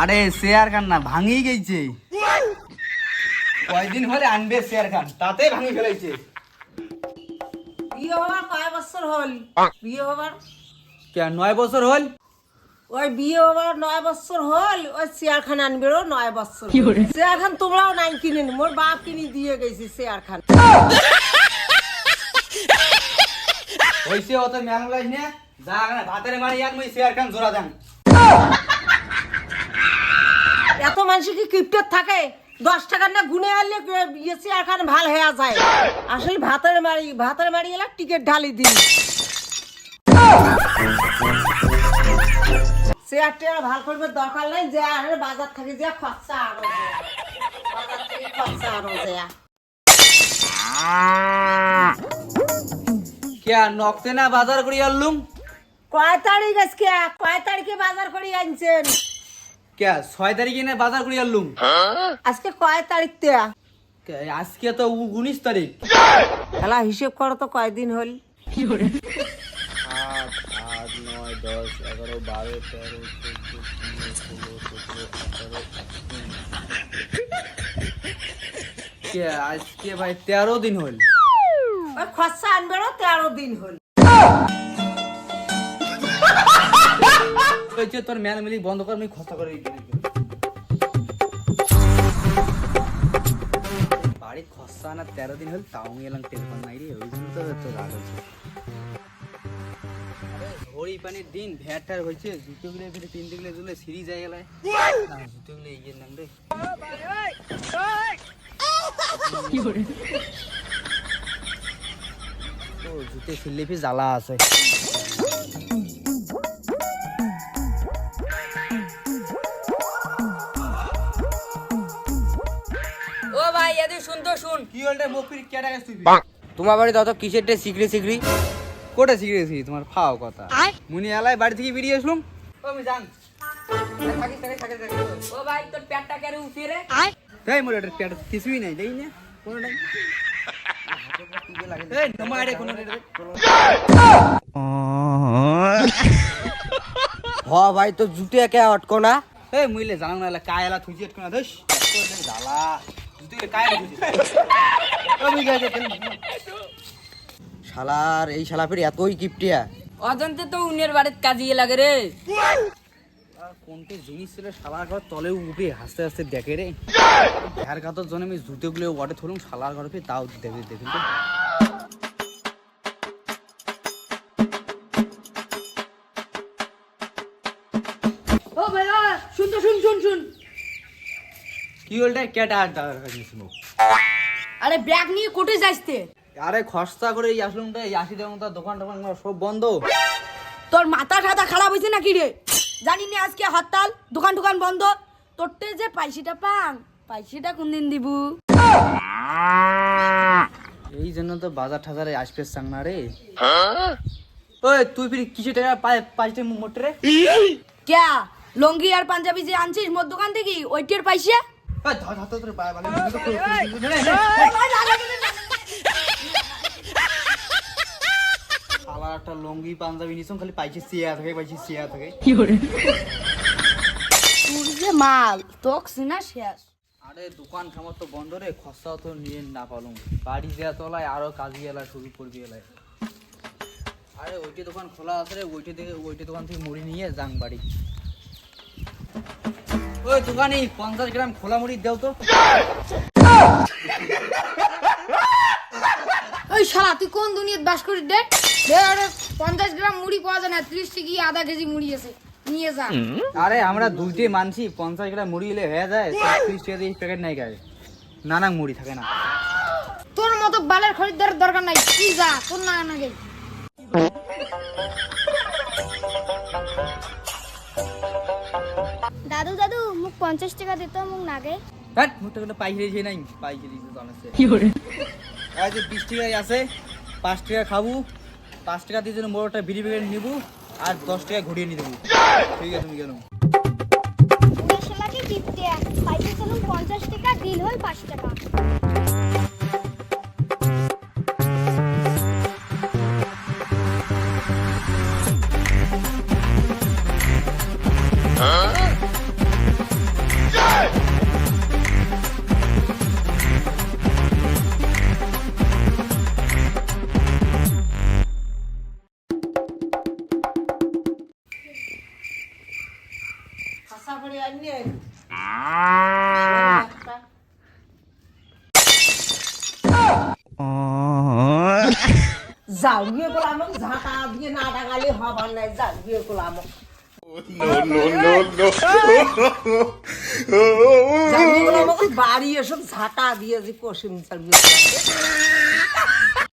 আরে শেয়ার খান না ভাঙি গেছে। কয়দিন হলে আনবে শেয়ার খান তাতে ভাঙি ফেলাইছে। বিয়ে হবার কয় বছর হল? বিয়ে হবার? কে নয় বছর হল? ওই বিয়ে হবার নয় বছর হল ওই চেয়ার খান আনবেরও নয় বছর। চেয়ার খান তোমরাও নাই কিনে নি। মোর বাপ কিনে দিয়ে গেছে চেয়ার খান। হইছে অত না? ভাতের মারি আর মই শেয়ার খান জোড়া দেন। এত মানুষ কি কিপ্টের থাকে? দশ টাকার না গুনে আনলে ইয়ে চেয়ার খান ভালো হয়ে যায়। আসলে ভাতের মারি ভাতের মারি এলা টিকিট ঢালি দিন চেয়ার টেয়ার ভালো করবে দরকার নাই যে আর বাজার থেকে যে খরচা আরও। বাজার থেকে খরচা আরও দেয়া কে নকতে না বাজার করি আনলুম? কয় তারিখ আজকে? কয় তারিখে বাজার করে আনছেন? কে ছয় তারিখে না বাজার করি আনলুম? আজকে কয় তারিখ তে? আজকে তো উনিশ তারিখ। খেলা হিসেব করো তো কয়দিন হল? সাত আট নয় দশ এগারো বারো তেরো চোদ্দ পনেরো ষোলো সতেরো আঠারো কে আজকে ভাই তেরো দিন হল। খরচা আনবেরও তেরো দিন হল। হয়েছে তোর ম্যান মিলি বন্ধ কর আমি খসা করে দিতে বাড়ি খসা না তেরো দিন হল তাও এলাম টেলিফোন নাই রে ওই জন্য তো তো রাগ আরে, হরি পানির দিন ভ্যাটার হয়েছে জুতো গুলো ফিরে তিন দিগুলো দুলে সিঁড়ি যায় জুতো গুলো এগিয়ে নাম রে। ও জুতে ছিললে ফি জ্বালা আছে। ভাই এদি শুন তো শুন। কি হল রে গেছিস তুই? তোমার বাড়ি তত কিসের টে শিখরি শিখরি কোটা শিখেছি তোমার ফাও কথা। মুনি এলাই বাড়ি থেকে বেরিয়ে আসলাম? ও আমি জান ও ভাই তোর পেটটা কেন উঠে রে? তাই মোর এটা পেট কিছুই নাই দেই না। কোনো নাই। এই নমা কোনো রে হ ভাই তো জুতে একে অটকো না? এই মুইলে জানাং না কায় এলা থুজি দস জ্বালা শালার এই শালা ফির এতই কিপটিয়া। অজন্তে তো উনের বাড়ির কাজিয়ে লাগে রে। কোনটি জিনিস ছিল শালার ঘর তলে উঠে হাসতে হাসতে দেখে রে? ধ্যার কাতর জন্য আমি জুতোগুলো ওয়াটে থলুম শালার ঘরে ফির তাও দেখে দেখুন তো ও ভাই ও, শুন তো শুন শুন শুন। কি হলটা কেটা আর ব্যাগ নিয়ে কোটে যাইতে আরে খরচা করে এই আসলাম তো এই আশি টাকা মতো দোকান টোকান সব বন্ধ। তোর মাথা ঠাতা খারাপ হয়েছে নাকি রে? জানি না আজকে হরতাল দোকান টোকান বন্ধ। তোরটে যে পাইসিটা পান পাইসিটা কোন দিন দিবু? এই জন্য তো বাজার ঠাজারে আসবে চাং না রে। ওই তুই ফির কিছু টাকা পাই পাইতে মোটে রে? ক্যা লঙ্গি আর পাঞ্জাবি যে আনছিস মোর দোকান থেকে ওইটার পাইসা? শালা একটা লঙ্গি পাঞ্জাবি নিছম খালি পাইছে সিয়া থাকে পাইছে সিয়া থাকে কি তোর যে মাল তোক সিনা শেষ আরে দোকান খামার তো বন্ধ রে খরচাও তো নিয়ে না পালুম বাড়ি দেওয়া তলায় আরও কাজী এলা শুরু করবি এলায় আরে ওইটি দোকান খোলা আছে রে ওইটি থেকে ওইটি দোকান থেকে মুড়ি নিয়ে যাং বাড়ি ওই দোকানি পঞ্চাশ গ্রাম খোলা মুড়ি দেও তো। ওই শালা তুই কোন দুনিয়াত বাস করিস রে দে আরে পঞ্চাশ গ্রাম মুড়ি পাওয়া যায় না ত্রিশ টাকি আধা কেজি মুড়ি আছে। নিয়ে যা। আরে আমরা দুইটে মানছি পঞ্চাশ গ্রাম মুড়ি এলে হয়ে যায় ত্রিশ টাকা দিয়ে প্যাকেট নাই গায়ে। না না মুড়ি থাকে না। তোর মতো বালের খরিদ্দারের দরকার নাই কি যা তোর না না গে দাদু দাদু মোক পঞ্চাশ টাকা দিত মোক নাগে। হ্যাঁ মুখটা কোনো পাইকারি যে নাই। পাইকারি তো কি করে আজ বিশ টাকায় আছে পাঁচ টাকা খাব পাঁচ টাকা দিয়ে যেন বড়টা বিড়ি প্যাকেট নিবো আর দশ টাকা ঘুরিয়ে নিয়ে দেবো। ঠিক আছে তুমি গেলাম শালাকে কিপটে পাইতে চলুন পঞ্চাশ টাকা দিল হল পাঁচ টাকা। যাও গিয়ে করলাম ঝাঁটা দিয়ে না ডাঙালে হবার নাই যাও বিয়ে করলাম বাড়ি এসব ঝাঁটা দিয়ে যে কষিম চালিয়ে